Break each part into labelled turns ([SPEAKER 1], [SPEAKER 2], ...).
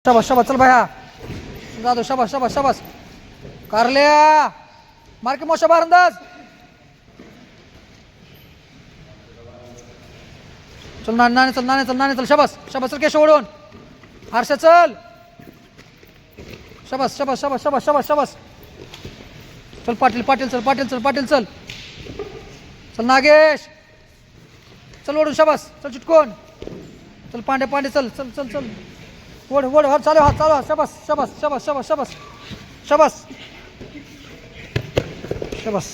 [SPEAKER 1] शाबास शाबास चल भया. जादो शाबास शाबास शाबास. कारल्या. मार्के मोशा बार अंदाज. चल ना नाणे चल नाणे चल नाणे चल शाबास शाबास चल केशव ओढून. हर्षा चल. शाबास शाबास शाबास शाबास शाबास शाबास. चल पाटील पाटील चल पाटील चल पाटील चल. चल नागेश. चल ओढून शाबास. चल चुटकोन. चल पांडे पांडे चल चल चल चल. ओढ ओढ हा चालू हा चालू हा शबस शबस शबस शबस शबस. शबस. शबस.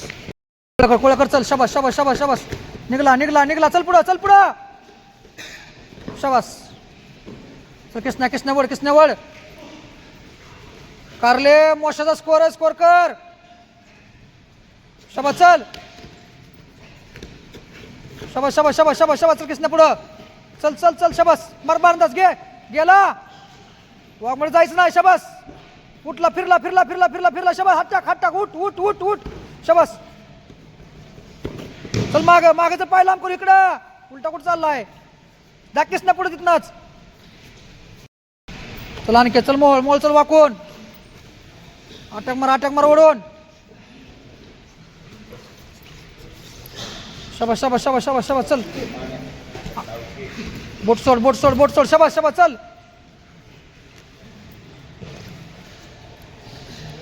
[SPEAKER 1] कोळकर कोळकर चल. शबस शबस शबस शबस. निघला निघला निघला. चल पुढं चल पुढं. शबस. चल कृष्णा कृष्णा वड कृष्णा वड कारले मोशाचा स्कोर आहे स्कोर कर. शबस चल. शबस शबस शबस शबस शबस. चल कृष्णा पुढं. चल चल चल शबस. मार मारंदाज घे. गेला. वाघमध्ये जायचं नाही शबास. उठला फिरला फिरला फिरला फिरला फिरला शबास. हात टाक हात टाक. उठ उठ उठ उठ. शबास. चल माग मागे पाय लांब करू इकडं. उलटा कुठं चाललाय? दाखीस ना पुढे तिथनच चल आणखी चल मोळ मोळ चल वाकून. आटक मार आटक मार ओढून. शाबास शाबास शाबास शाबास शाबास चल. बोट सोड बोट सोड बोट सोड. शाबास शाबास चल.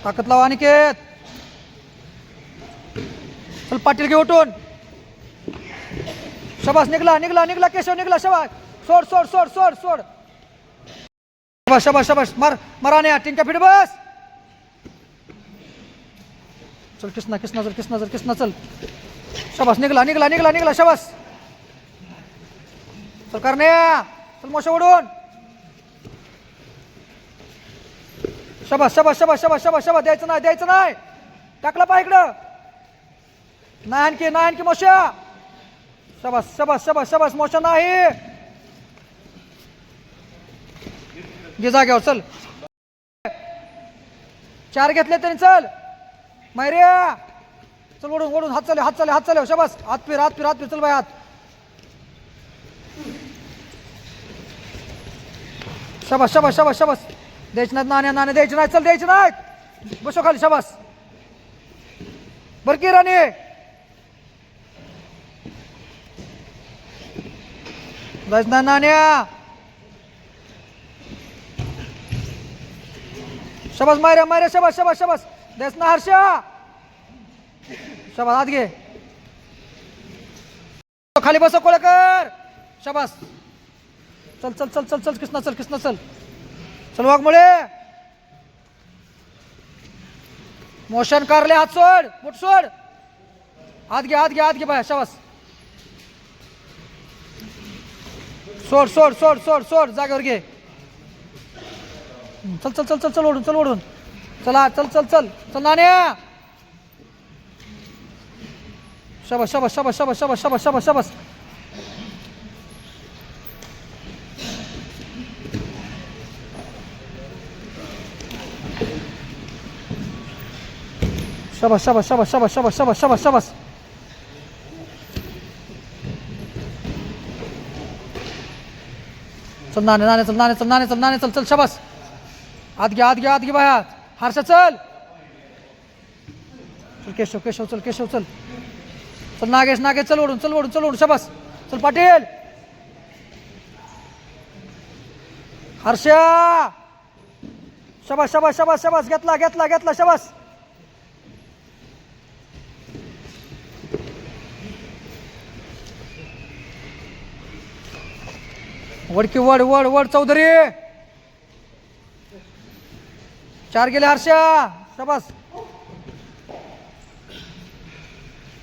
[SPEAKER 1] ताकद लावा अनिकेत. चल पाटील घे उठून. शबास निघला निघला निघला केशव निघला शबास. सोड सोड सोड सोड सोड. शबास शबास शबास. मार मराने नाही टिंका फिट बस. चल कृष्णा कृष्णा चल कृष्णा चल कृष्णा चल. शबास निघला निघला निघला निघला शबास. चल करण्या. चल मोशा उडून. शबा शबा शबा शबा शबा शबा द्यायचं नाही द्यायचं नाही. टाकलं पाय इकडं. नाही आणखी नाही आणखी मोशा. शाबास शबा शाबास शाबास मोशा नाही. घे जाग्यावर चल. चार घेतले तरी चल. मैर्या चल ओढून ओढून हात चाले हात चाले हात चाले शबास. हात फिर हात फिर हात फिर चल बाय हात. शबास शबास शबास शबास. द्यायचे नाहीत नाण्या नाण्या द्यायचे नाहीत चल द्यायचे नाहीत बसो खाली शाबास! बरं की राणी! जायचं नाही नाण्या! शबास मायऱ्या मायऱ्या शबास शबास शबास! द्यायच ना हर्षा! शबास आत घे! खाली बसो कोळकर शबास! चल चल चल चल चल कृष्णा चल कृष्णा चल! चल वाघमुळे मोशन करले हात सोड मुठ सोड. हात घे हात घे हात घे बाय शाबास. सोड सोड सोड सोड सोड जागेवर घे. चल चल चल चल चल ओढून चल ओढून. चला चल चल चल चल नाण्या. शाबास शाबास शाबास शाबास शाबास शाबास शाबास शाबास. शाबास शाबास शाबास शाबास शाबास शाबास शाबास शाबास चल नाणे नाणे चल नाणे चल नाणे चल नाणे चल चल शाबास आत घ्या आत घ्या आत घे बाया हारशा चल चल केशव केशव चल केशव चल चल नागेश नागेश चल ओढून चल ओढून चल ओढून शाबास चल पाटील हर्षा शबास शबास शबास शबास घेतला घेतला घेतला शबास वडकी वड वड वड चौधरी. चार गेले हर्षा शबास.